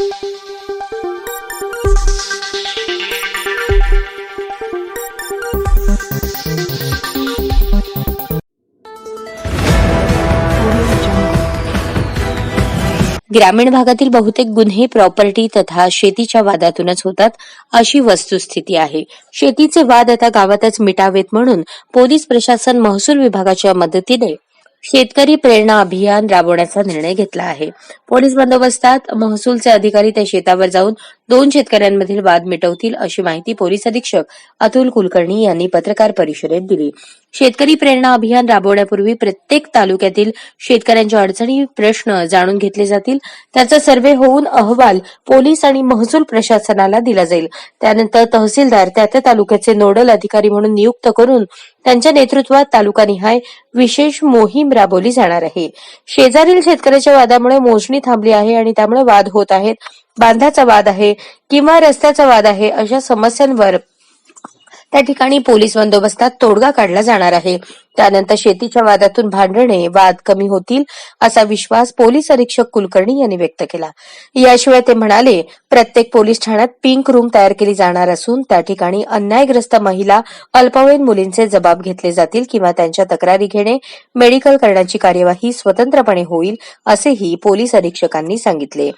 ग्रामीण भागातील बहुतेक गुन्हे प्रॉपर्टी तथा शेतीच्या वादातूनच होतात अशी वस्तुस्थिती आहे. शेतीचे वाद आता गावातच मिटावेत म्हणून पोलीस प्रशासन महसूल विभागाच्या मदतीने शेतकरी प्रेरणा अभियान राबवण्याचा निर्णय घेतला आहे. पोलीस बंदोबस्तात महसूलचे अधिकारी त्या शेतावर जाऊन दोन शेतकऱ्यांमधील वाद मिटवतील अशी माहिती पोलीस अधीक्षक अतुल कुलकर्णी यांनी पत्रकार परिषदेत दिली. शेतकरी प्रेरणा अभियान राबवण्यापूर्वी प्रत्येक तालुक्यातील शेतकऱ्यांच्या अडचणी प्रश्न जाणून घेतले जातील. त्याचा सर्व्हे होऊन अहवाल पोलीस आणि महसूल प्रशासनाला दिला जाईल. त्यानंतर तहसीलदार त्या त्या तालुक्याचे नोडल अधिकारी म्हणून नियुक्त करून त्यांच्या नेतृत्वात तालुकानिहाय विशेष मोहीम राबवली जाणार आहे. शेजारील शेतकऱ्याच्या वादामुळे मोजणी थांबली आहे आणि त्यामुळे वाद होत आहेत. बांधाचा वाद आहे किंवा रस्त्याचा वाद आहे अशा समस्यांवर त्या ठिकाणी पोलीस बंदोबस्तात तोडगा काढला जाणार आहे. त्यानंतर शेतीच्या वादातून भांडणे वाद कमी होतील असा विश्वास पोलीस अधीक्षक कुलकर्णी यांनी व्यक्त केला. याशिवाय ते म्हणाले प्रत्येक पोलीस ठाण्यात पिंक रूम तयार केली जाणार असून त्या ठिकाणी अन्यायग्रस्त महिला अल्पवयीन मुलींचे जबाब घेतले जातील किंवा त्यांच्या तक्रारी घेणे मेडिकल करण्याची कार्यवाही स्वतंत्रपणे होईल असेही पोलीस अधीक्षकांनी सांगितले.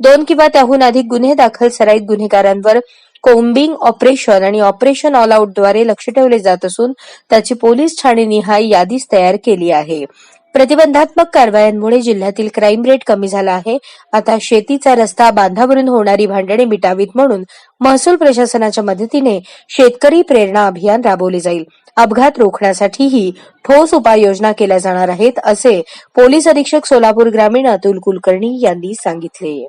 दोन किंवा त्याहून अधिक गुन्हे दाखल सराईत गुन्हेगारांवर कोम्बिंग ऑपरेशन आणि ऑपरेशन ऑल आउटद्वारे लक्ष ठेवले जात असून त्याची पोलीस ठाणे यादीच तयार केली आहे. प्रतिबंधात्मक कारवायांमुळे जिल्ह्यातील क्राईम रेट कमी झाला आहे. आता शेतीचा रस्ता बांधावरून होणारी भांडणे मिटावीत म्हणून महसूल प्रशासनाच्या मदतीने शेतकरी प्रेरणा अभियान राबवले जाईल. अपघात रोखण्यासाठीही ठोस उपाययोजना केल्या जाणार आहेत असे पोलीस अधीक्षक सोलापूर ग्रामीण अतुल कुलकर्णी यांनी सांगितले.